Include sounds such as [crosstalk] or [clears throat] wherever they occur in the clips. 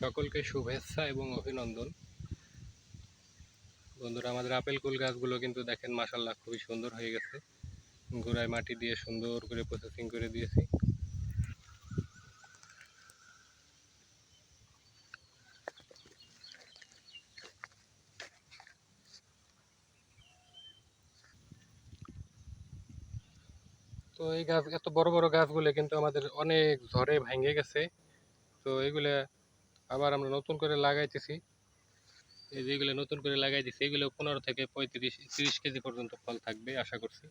সকলকে শুভেচ্ছা এবং অভিনন্দন। বন্ধুরা, আমাদের আপেল কুল গাছগুলো কিন্তু দেখেন মাসাল্লাহ খুবই সুন্দর হয়ে গেছে। গোড়ায় মাটি দিয়ে সুন্দর করে প্রসেসিং করে দিয়েছি। তো এই গাছ, এত বড় বড় গাছগুলো কিন্তু আমাদের অনেক ঝড়ে ভেঙে গেছে। তো এগুলা আবার আমরা নতুন করে লাগাইতেছি। এই যেগুলো নতুন করে লাগাই দিছি এগুলো পনেরো থেকে পঁয়ত্রিশ, তিরিশ কেজি পর্যন্ত ফল থাকবে, আশা করছি।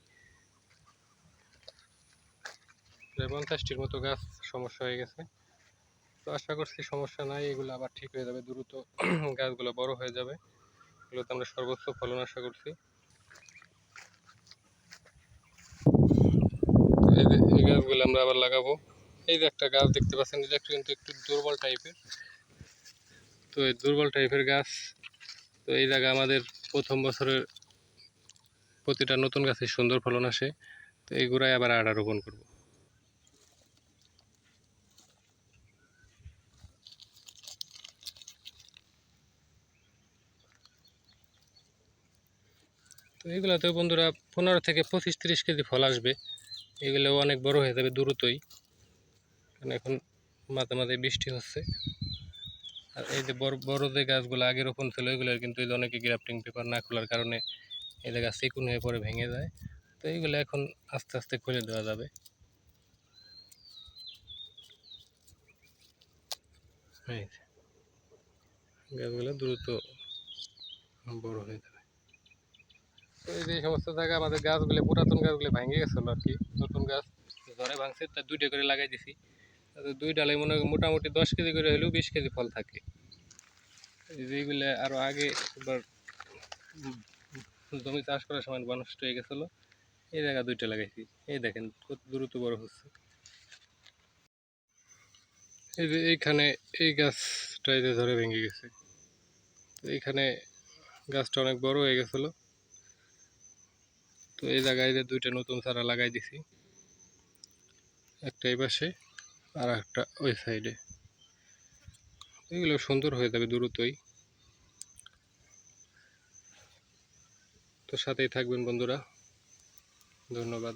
পঞ্চাশটির মতো গাছ সমস্যা হয়ে গেছে। তো আশা করছি সমস্যা নাই, এগুলো আবার ঠিক হয়ে যাবে, দ্রুত [clears throat] গাছগুলো বড় হয়ে যাবে। এগুলোতে আমরা সর্বোচ্চ ফলন আশা করছি। এই গাছগুলো আমরা আবার লাগাবো। এই যে একটা গাছ দেখতে পাচ্ছেন, এটা কিন্তু একটু দুর্বল টাইপের তো এই দুর্বল টাইপের গাছ, তো এই জায়গা আমাদের প্রথম বছরের প্রতিটা নতুন গাছে সুন্দর ফলন আসে, তো এই আবার আড়া রোপণ করব। তো এইগুলাতে বন্ধুরা পনেরো থেকে পঁচিশ তিরিশ কেজি ফল আসবে, এগুলো অনেক বড় হয়ে যাবে দ্রুতই, কারণ এখন মাঝে মাঝে বৃষ্টি হচ্ছে। আর এই যে বড় বড় যে গাছগুলো আগে রোপণ ছিল, এগুলোর কিন্তু এই যে অনেকে গ্রাফটিং পেপার না খোলার কারণে এই জায়গা চিকুন হয়ে পরে ভেঙে যায়। তো এইগুলো এখন আস্তে আস্তে খুলে দেওয়া যাবে। গাছগুলো দ্রুত বড় হয়ে যাবে। তো এই যে সমস্ত জায়গা আমাদের গাছগুলো, পুরাতন গাছগুলো ভেঙে গেছিল আর কি, নতুন গাছ। ঝড়ে ভাঙছে, তা দুইটা করে লাগাই দিছি। তাতে দুই ডালে মনে হয় মোটামুটি দশ কেজি করে হলেও বিশ কেজি ফল থাকে। এই যে এইগুলো আরও আগে উম জমি চাষ করার সময় নষ্ট হয়ে গেছিল। এই জায়গা দুইটা লাগাইছি। এই দেখেন কত দ্রুত বড় হচ্ছে। এই যে এইখানে এই গাছটা এই যে ধরে ভেঙে গেছে। এইখানে গাছটা অনেক বড় হয়ে গেছিল। তো এই জায়গায় যে দুইটা নতুন চারা লাগাই দিছি। একটা এই পাশে। আর একটা ওই সাইডে এগুলো সুন্দর হয়ে যাবে দ্রুতই। তো সাথেই থাকবেন বন্ধুরা। ধন্যবাদ।